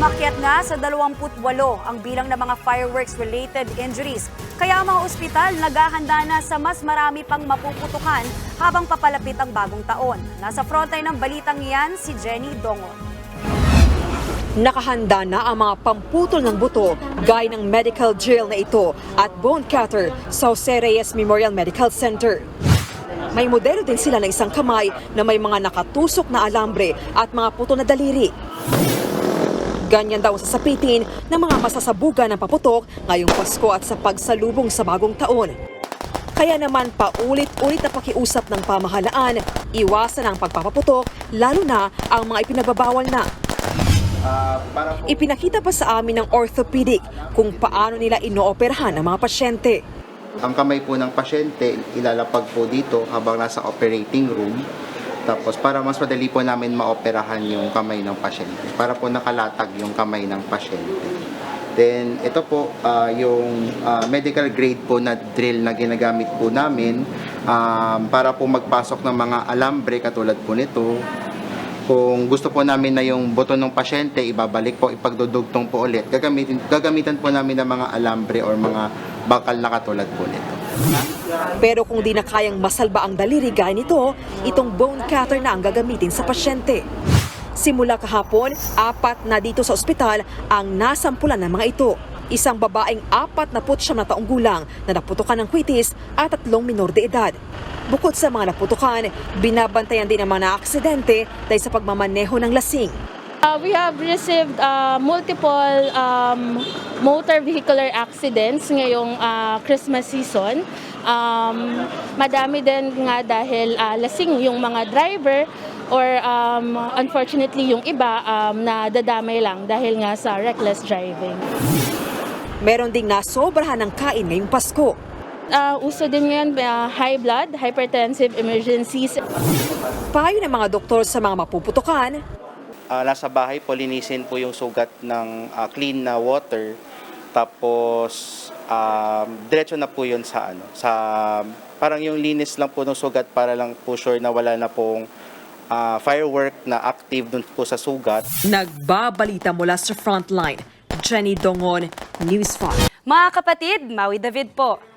Umakyat nga sa 28 ang bilang ng mga fireworks-related injuries. Kaya ang mga ospital naghahanda na sa mas marami pang mapuputukan habang papalapit ang bagong taon. Nasa frontline ng balitang iyan si Jenny Dongon. Nakahanda na ang mga pamputol ng buto gaya ng medical drill na ito at bone cutter sa Jose Reyes Memorial Medical Center. May modelo din sila ng isang kamay na may mga nakatusok na alambre at mga puto na daliri. Ganyan daw sasapitin ng mga masasabugan ng paputok ngayong Pasko at sa pagsalubong sa bagong taon. Kaya naman paulit-ulit na pakiusap ng pamahalaan, iwasan ang pagpapaputok, lalo na ang mga ipinagbabawal na. Ipinakita pa sa amin ng orthopedic kung paano nila inooperahan ang mga pasyente. Ang kamay po ng pasyente, ilalapag po dito habang nasa operating room. Tapos para mas madali po namin maoperahan yung kamay ng pasyente. Para po nakalatag yung kamay ng pasyente. Then ito po ah, yung ah, medical grade po na drill na ginagamit po namin um, para po magpasok ng mga alambre katulad po nito. Kung gusto po namin na yung buto ng pasyente, ibabalik po, ipagdudugtong po ulit. Gagamitin, gagamitan po namin ng mga alambre or mga bakal na katulad po nito. Pero kung di na kayang masalba ang daliri gaya nito, itong bone cutter na ang gagamitin sa pasyente. Simula kahapon, apat na dito sa ospital ang nasampulan ng mga ito. Isang babaeng apat na putsyam na taong gulang na naputukan ng kwitis at tatlong minor de edad. Bukod sa mga naputukan, binabantayan din ang mga naaksidente dahil sa pagmamaneho ng lasing. Uh, we have received uh, multiple um, motor vehicular accidents ngayong uh, Christmas season. Um, madami din nga dahil uh, lasing yung mga driver or um, unfortunately yung iba um, na dadamay lang dahil nga sa reckless driving. Meron ding nasobrahan ng kain ngayong Pasko. Uh, uso din ngayon uh, high blood, hypertensive emergencies. Payo ng mga doktor sa mga mapuputukan, Ah, nasa bahay po linisin po yung sugat ng ah, clean na water. Tapos um, diretso na po yun sa ano, sa parang yung linis lang po ng sugat para lang po sure na wala na pong ah, firework na active dun po sa sugat. nagbabalita mula sa frontline. Jenny Dongon, News 5. Mga kapatid, Maui David po.